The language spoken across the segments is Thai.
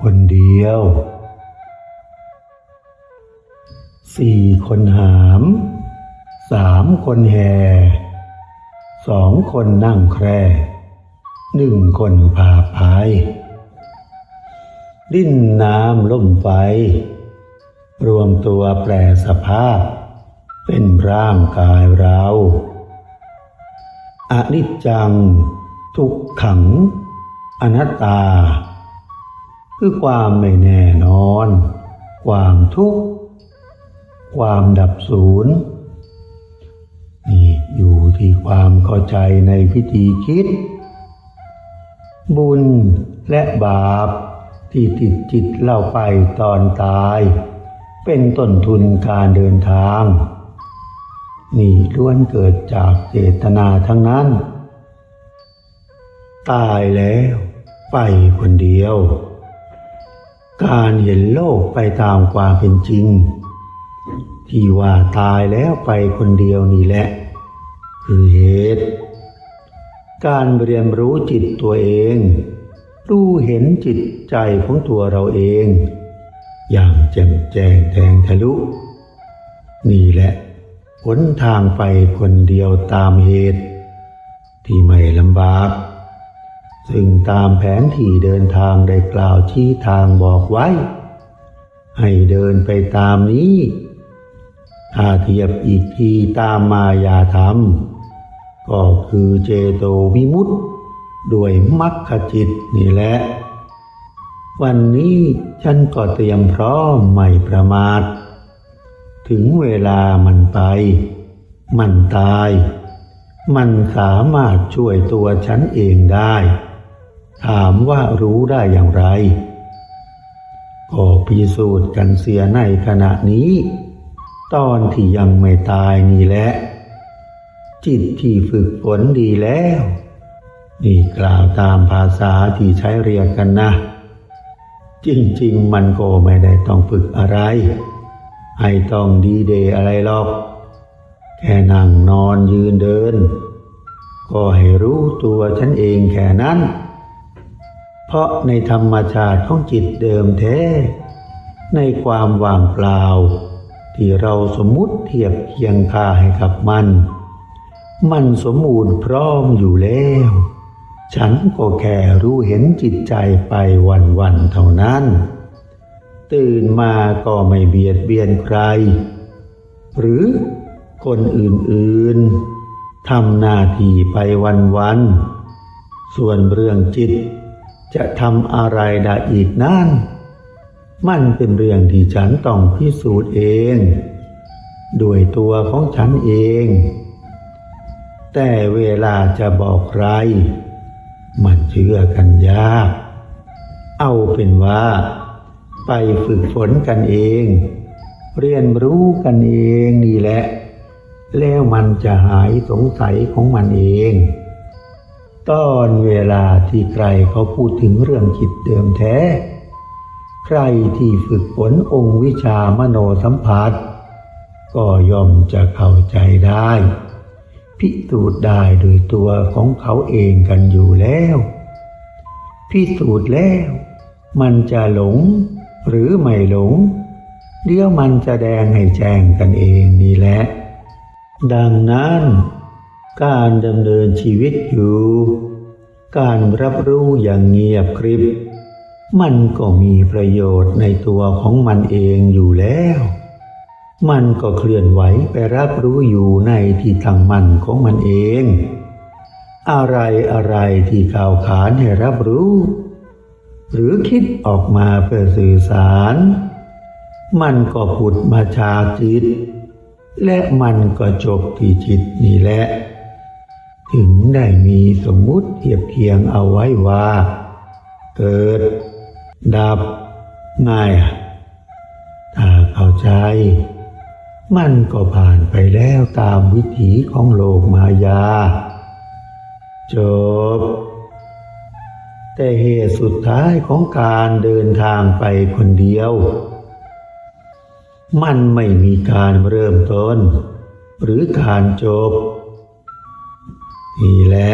คนเดียว สี่คนหาม สามคนแห่สองคนนั่งแคร่หนึ่งคนพาพาย ดิ้นน้ำล่มไฟ รวมตัวแปลสภาพ เป็นร่างกายเราอนิจจัง ทุกขัง อนัตตา คือความไม่แน่นอน ความทุกข์ ความดับศูนย์นี่อยู่ที่ความเข้าใจในพิธีคิด บุญและบาปที่ติดจิตเล่าไปตอนตาย เป็นต้นทุนการเดินทาง นี่ล้วนเกิดจากเจตนาทั้งนั้น ตายแล้วไปคนเดียว การเห็นโลกไปตามความเป็นจริง ที่ว่าตายแล้วไปคนเดียวนี่แหละ คือเหตุ การเรียนรู้จิตตัวเอง รู้เห็นจิตใจของตัวเราเอง อย่างแจ่มแจ้งแทงทะลุ นี่แหละหนทางไปคนเดียวตามเหตุ ที่ไม่ลำบาก ซึ่งตามแผนที่เดินทางได้กล่าวชี้ทางบอกไว้ ให้เดินไปตามนี้ ถ้าเทียบอีกทีตามมายาธรรม ก็คือเจโตวิมุตติด้วยมรรคจิตนี่แหละ วันนี้ฉันก็เตรียมพร้อมไม่ประมาท ถึงเวลามันไป มันตาย มันสามารถช่วยตัวฉันเองได้ ถามว่ารู้ได้อย่างไร ก็พิสูจน์กันเสียในขณะนี้ ตอนที่ยังไม่ตายนี่แหละ จิตที่ฝึกฝนดีแล้ว นี่กล่าวตามภาษาที่ใช้เรียกกันนะ จริงๆ มันก็ไม่ได้ต้องฝึกอะไรให้ต้องดีเดย์อะไรหรอก แค่นั่งนอนยืนเดิน ก็ให้รู้ตัวฉันเองแค่นั้น เพราะในธรรมชาติของจิตเดิมแท้ ในความว่างเปล่า ที่เราสมมุติเทียบเคียงค่าให้กับมัน มันสมบูรณ์พร้อมอยู่แล้ว ฉันก็แค่รู้เห็นจิตใจไปวันๆเท่านั้น ตื่นมาก็ไม่เบียดเบียนใคร หรือคนอื่นๆทำหน้าที่ไปวันๆส่วนเรื่องจิต จะทำอะไรได้อีกนั่น มันเป็นเรื่องที่ฉันต้องพิสูจน์เอง ด้วยตัวของฉันเอง แต่เวลาจะบอกใคร มันเชื่อกันยาก เอาเป็นว่า ไปฝึกฝนกันเอง เรียนรู้กันเองนี่แหละ แล้วมันจะหายสงสัยของมันเอง ตอนเวลาที่ใครเขาพูดถึงเรื่องจิตเดิมแท้ ใครที่ฝึกฝนองค์วิชามโนสัมผัส ก็ย่อมจะเข้าใจได้ พิสูจน์ได้โดยตัวของเขาเองกันอยู่แล้ว พิสูจน์แล้ว มันจะหลงหรือไม่หลง เดี๋ยวมันจะแดงให้แจ้งกันเองนี่แหละ ดังนั้น การดำเนินชีวิตอยู่ การรับรู้อย่างเงียบกริบ มันก็มีประโยชน์ในตัวของมันเองอยู่แล้ว มันก็เคลื่อนไหวไปรับรู้อยู่ในที่ตั้งมันของมันเอง อะไรอะไรที่ข่าวขานให้รับรู้ หรือคิดออกมาเพื่อสื่อสาร มันก็ผุดมาชาจิตและมันก็จบที่จิตนี่แหละ ถึงได้มีสมมุติเทียบเคียงเอาไว้ว่า เกิด ดับง่ายอะถ้าเข้าใจ มันก็ผ่านไปแล้วตามวิถีของโลกมายา จบ แต่เหตุสุดท้ายของการเดินทางไปคนเดียว มันไม่มีการเริ่มต้น หรือการจบ นี่แหละ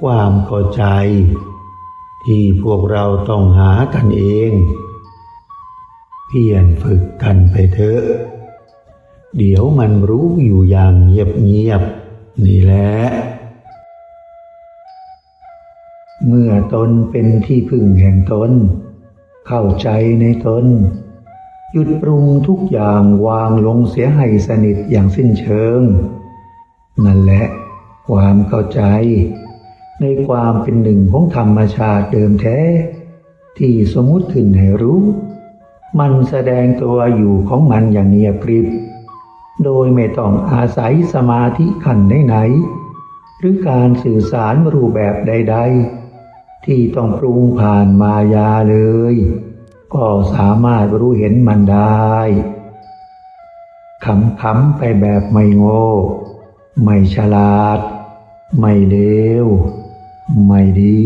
ความเข้าใจ ที่พวกเราต้องหากันเอง เพียรฝึกกันไปเถอะ เดี๋ยวมันรู้อยู่อย่างเงียบๆนี่แหละเมื่อตนเป็นที่พึ่งแห่งตน เข้าใจในตน หยุดปรุงทุกอย่างวางลงเสียให้สนิทอย่างสิ้นเชิง นั่นแหละ ความเข้าใจ ในความเป็นหนึ่งของธรรมชาติเดิมแท้ ที่สมมุติขึ้นให้รู้ มันแสดงตัวอยู่ของมันอย่างเงียบกริบ โดยไม่ต้องอาศัยสมาธิขันไหนๆหรือการสื่อสารรูปแบบใด ๆ ที่ต้องปรุงผ่านมายาเลย ก็สามารถรู้เห็นมันได้ขำๆไปแบบไม่โง่ ไม่ฉลาด ไม่เลวไม่ดี